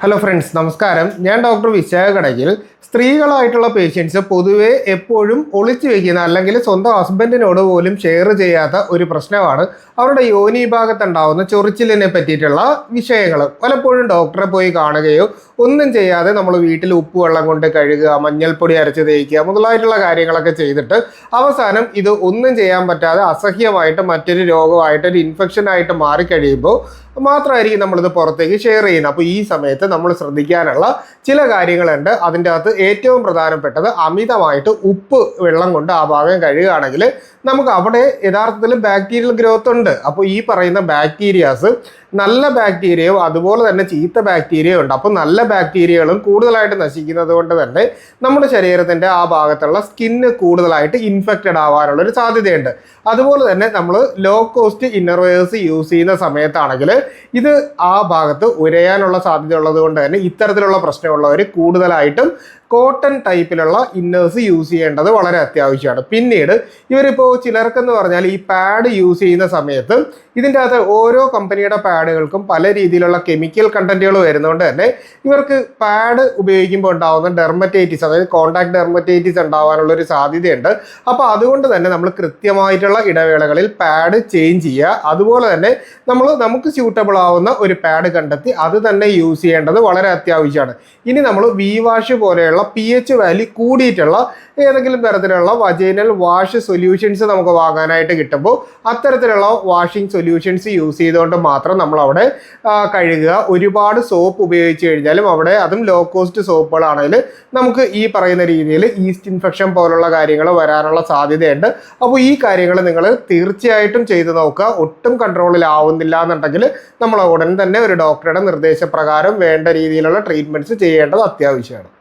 Hello friends നമസ്കാരം. ഞാൻ doctor വിശാഖടകിൽ. സ്ത്രീകളായിട്ടുള്ള patients പൊതുവേ എപ്പോഴും ഒളിച്ചു വെക്കുന്ന അല്ലെങ്കിൽ സ്വന്തം ഹസ്ബൻഡിനോട് പോലും ഷെയർ ചെയ്യാത്ത ഒരു പ്രശ്നമാണ് അവരുടെ യോനി ഭാഗത്തുണ്ടാവുന്ന ചൊറിച്ചിലിനെ പറ്റിയിട്ടുള്ള വിഷയങ്ങൾ. പലപ്പോഴും ഡോക്ടറെ പോയി കാണുകയോ ഒന്നും ചെയ്യാതെ നമ്മൾ വീട്ടിൽ ഉപ്പ് വെള്ളം കൊണ്ട് കഴുകുക മഞ്ഞൾപ്പൊടി അരച്ച് തേക്കുക മുതലായിട്ടുള്ള കാര്യങ്ങളൊക്കെ ചെയ്തിട്ട് അവസാനം ഇത് ഒന്നും ചെയ്യാൻ പറ്റാതെ അസഹ്യമായിട്ട് മറ്റൊരു രോഗമായിട്ട് ഒരു ഇൻഫെക്ഷനായിട്ട് മാറിക്കഴിയുമ്പോൾ മാത്രമായിരിക്കും നമ്മളിത് പുറത്തേക്ക് ഷെയർ ചെയ്യുന്നത്. അപ്പോൾ ഈ സമയത്ത് നമ്മൾ ശ്രദ്ധിക്കാനുള്ള ചില കാര്യങ്ങളുണ്ട്. അതിന്റെ അകത്ത് ഏറ്റവും പ്രധാനപ്പെട്ടത് അമിതമായിട്ട് ഉപ്പ് വെള്ളം കൊണ്ട് ആ ഭാഗം കഴുകുകയാണെങ്കിൽ നമുക്ക് അവിടെ യഥാർത്ഥത്തിൽ ബാക്ടീരിയൽ ഗ്രോത്ത് ഉണ്ട്. അപ്പോൾ ഈ പറയുന്ന ബാക്ടീരിയാസ് നല്ല ബാക്ടീരിയയും അതുപോലെ തന്നെ ചീത്ത ബാക്ടീരിയയും ഉണ്ട്. അപ്പോൾ നല്ല ബാക്ടീരിയകളും കൂടുതലായിട്ട് നശിക്കുന്നത് കൊണ്ട് തന്നെ നമ്മുടെ ശരീരത്തിന്റെ ആ ഭാഗത്തുള്ള സ്കിന്ന് കൂടുതലായിട്ട് ഇൻഫെക്റ്റഡ് ആവാനുള്ളൊരു സാധ്യതയുണ്ട്. അതുപോലെ തന്നെ നമ്മൾ ലോ കോസ്റ്റ് ഇന്നർവേഴ്സ് യൂസ് ചെയ്യുന്ന സമയത്താണെങ്കിൽ ഇത് ആ ഭാഗത്ത് ഉരയാനുള്ള സാധ്യത ഉള്ളത് കൊണ്ട് തന്നെ ഇത്തരത്തിലുള്ള പ്രശ്നമുള്ളവർ കൂടുതലായിട്ടും കോട്ടൺ ടൈപ്പിലുള്ള ഇന്നേഴ്സ് യൂസ് ചെയ്യേണ്ടത് വളരെ അത്യാവശ്യമാണ്. പിന്നീട് ഇവരിപ്പോൾ ചിലർക്കെന്ന് പറഞ്ഞാൽ ഈ പാഡ് യൂസ് ചെയ്യുന്ന സമയത്ത് ഇതിന്റെ അകത്ത് ഓരോ കമ്പനിയുടെ പാഡുകൾക്കും പല രീതിയിലുള്ള കെമിക്കൽ കണ്ടന്റുകൾ വരുന്നതുകൊണ്ട് തന്നെ ഇവർക്ക് പാഡ് ഉപയോഗിക്കുമ്പോൾ ഉണ്ടാകുന്ന ഡെർമറ്റൈറ്റിസ് അതായത് കോണ്ടാക്ട് ഡെർമറ്റൈറ്റിസ് ഉണ്ടാകാനുള്ളൊരു സാധ്യതയുണ്ട്. അപ്പോൾ അതുകൊണ്ട് തന്നെ നമ്മൾ കൃത്യമായിട്ടുള്ള ഇടവേളകളിൽ പാഡ് ചേഞ്ച് ചെയ്യുക. അതുപോലെ തന്നെ നമ്മൾ നമുക്ക് സ്യൂട്ടബിൾ ആവുന്ന ഒരു പാഡ് കണ്ടെത്തി അത് തന്നെ യൂസ് ചെയ്യേണ്ടത് വളരെ അത്യാവശ്യമാണ്. ഇനി നമ്മൾ വി വാഷ് പോലെയുള്ള പി എച്ച് വാല്യൂ കൂടിയിട്ടുള്ള ഏതെങ്കിലും തരത്തിലുള്ള വജൈനൽ വാഷ് സൊല്യൂഷൻസ് നമുക്ക് വാങ്ങാനായിട്ട് കിട്ടുമ്പോൾ അത്തരത്തിലുള്ള വാഷിംഗ് സൊല്യൂഷൻസ് യൂസ് ചെയ്തുകൊണ്ട് മാത്രം നമ്മൾ അവിടെ കഴുകുക. ഒരുപാട് സോപ്പ് ഉപയോഗിച്ച് കഴിഞ്ഞാലും അവിടെ അതും ലോ കോസ്റ്റ് സോപ്പുകളാണെങ്കിൽ നമുക്ക് ഈ പറയുന്ന രീതിയിൽ ഈസ്റ്റ് ഇൻഫെക്ഷൻ പോലുള്ള കാര്യങ്ങൾ വരാനുള്ള സാധ്യതയുണ്ട്. അപ്പോൾ ഈ കാര്യങ്ങൾ നിങ്ങൾ തീർച്ചയായിട്ടും ചെയ്തു നോക്കുക. ഒട്ടും കൺട്രോളിലാവുന്നില്ല എന്നുണ്ടെങ്കിൽ നമ്മൾ ഉടൻ തന്നെ ഒരു ഡോക്ടറുടെ നിർദ്ദേശപ്രകാരം വേണ്ട രീതിയിലുള്ള ട്രീറ്റ്മെന്റ്സ് ചെയ്യേണ്ടത് അത്യാവശ്യമാണ്.